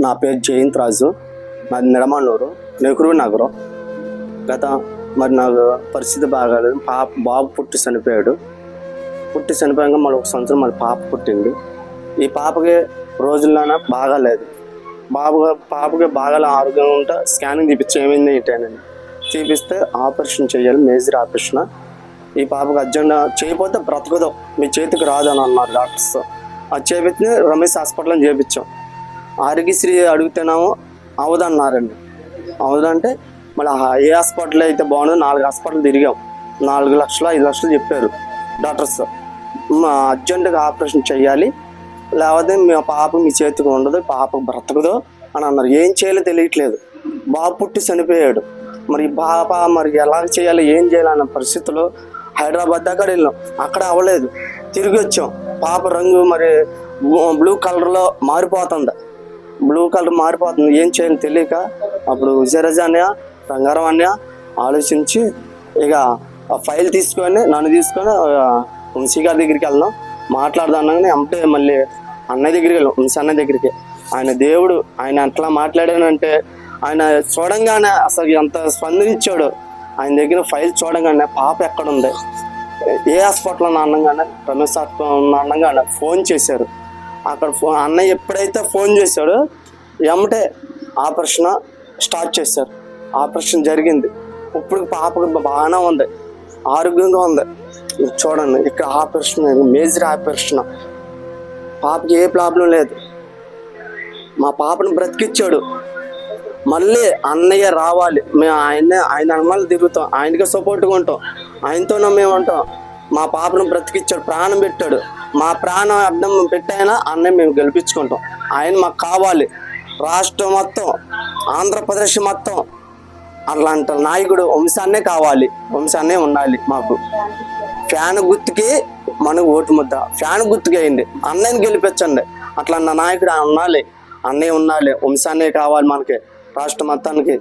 నా పేరు జయంత్ రాజు. నాది నిడమన్నూరు నెహ్రూ నగరం. గత మరి నాకు పరిస్థితి బాగాలేదు. పాప బాబు పుట్టి చనిపోయాడు. పుట్టి చనిపోయాక మళ్ళీ ఒక సంవత్సరం మళ్ళీ పాప పుట్టింది. ఈ పాపకి రోజుల్లోన బాగాలేదు. బాబు పాపకి బాగా ఆరోగ్యంగా ఉంటే స్కానింగ్ తీపించి ఏమైంది ఏంటని తీపిస్తే ఆపరేషన్ చేయాలి మేజర్ ఆపరేషన్. ఈ పాపకు అర్జెంట్ చేయకపోతే బ్రతకదు. మీ చేతికి రాదు అని అన్నారు డాక్టర్స్. అది చేపిస్తే రమేష్ హాస్పిటల్లో చేపించాం. ఆరోగ్యశ్రీ అడుగుతున్నాము అవదన్నారండి. అవదంటే మళ్ళీ ఆ ఏ హాస్పిటల్ అయితే బాగుందో నాలుగు హాస్పిటల్ తిరిగాం. నాలుగు లక్షలు ఐదు లక్షలు చెప్పారు డాక్టర్స్. మా అర్జెంటుగా ఆపరేషన్ చేయాలి. లేకపోతే మీ పాప మీ చేతికి ఉండదు పాప బ్రతకదు అని అన్నారు. ఏం చేయాలో తెలియట్లేదు. బాబు పుట్టి చనిపోయాడు. మరి పాప మరి ఎలా చేయాలి ఏం చేయాలి అన్న పరిస్థితిలో హైదరాబాద్ దాకా వెళ్ళాం. అక్కడ అవ్వలేదు. తిరిగి వచ్చాం. పాప రంగు మరి బ్లూ కలర్లో మారిపోతుంది. బ్లూ కలర్ మారిపోతుంది. ఏం చేయాలో తెలియక అప్పుడు విజయరాజ అన్నయ్య రంగారావు అన్నయ్య ఆలోచించి ఇక ఆ ఫైల్ తీసుకొని నన్ను తీసుకొని వంశీ గారి దగ్గరికి వెళ్దాం మాట్లాడదానగానే అంటే మళ్ళీ అన్నయ్య దగ్గరికి వెళ్ళాం. వంశీ అన్నయ్య దగ్గరికి. ఆయన దేవుడు ఆయన అట్లా మాట్లాడానంటే ఆయన చూడంగానే అసలు ఎంత స్పందించాడు ఆయన దగ్గర ఫైల్ చూడంగానే పాప ఎక్కడుంది? ఏ హాస్పిటల్లో ఉన్న అన్నగానే రమేష్ హాస్పిటల్ ఉన్న అన్నగానే ఫోన్ చేశారు. అక్కడ ఫోన్ అన్నయ్య ఎప్పుడైతే ఫోన్ చేశాడో ఎమ్మటే ఆపరేషన్ స్టార్ట్ చేశారు. ఆపరేషన్ జరిగింది. ఇప్పుడు పాపకు బాగానే ఉంది. ఆరోగ్యంగా ఉంది. చూడండి ఇక్కడ ఆపరేషన్ మేజర్ ఆపరేషన్. పాపకి ఏ ప్రాబ్లం లేదు. మా పాపను బ్రతికిచ్చాడు. మళ్ళీ అన్నయ్య రావాలి. మేము ఆయన ఆయన అన్నమాలు తిరుగుతాం. ఆయనకే సపోర్ట్గా ఉంటాం. ఆయనతోనే మేము ఉంటాం మా పాపను బ్రతికిచ్చాడు. ప్రాణం పెట్టాడు. మా ప్రాణం అర్థం పెట్టైనా అన్నయ్య మేము గెలిపించుకుంటాం. ఆయన మాకు కావాలి. రాష్ట్రం మొత్తం ఆంధ్రప్రదేశ్ మొత్తం అలాంటి నాయకుడు వంశాన్నే కావాలి. వంశాన్నే ఉండాలి మాకు. ఫ్యాన్ గుర్తుకి మనకు ఓటు ముద్ద. ఫ్యాన్ గుర్తుకి అయింది. అన్నయ్యని గెలిపించండి. అట్లా నాయకుడు ఉండాలి. అన్నయ్య ఉండాలి. వంశాన్నే కావాలి మనకి. రాష్ట్ర మొత్తానికి.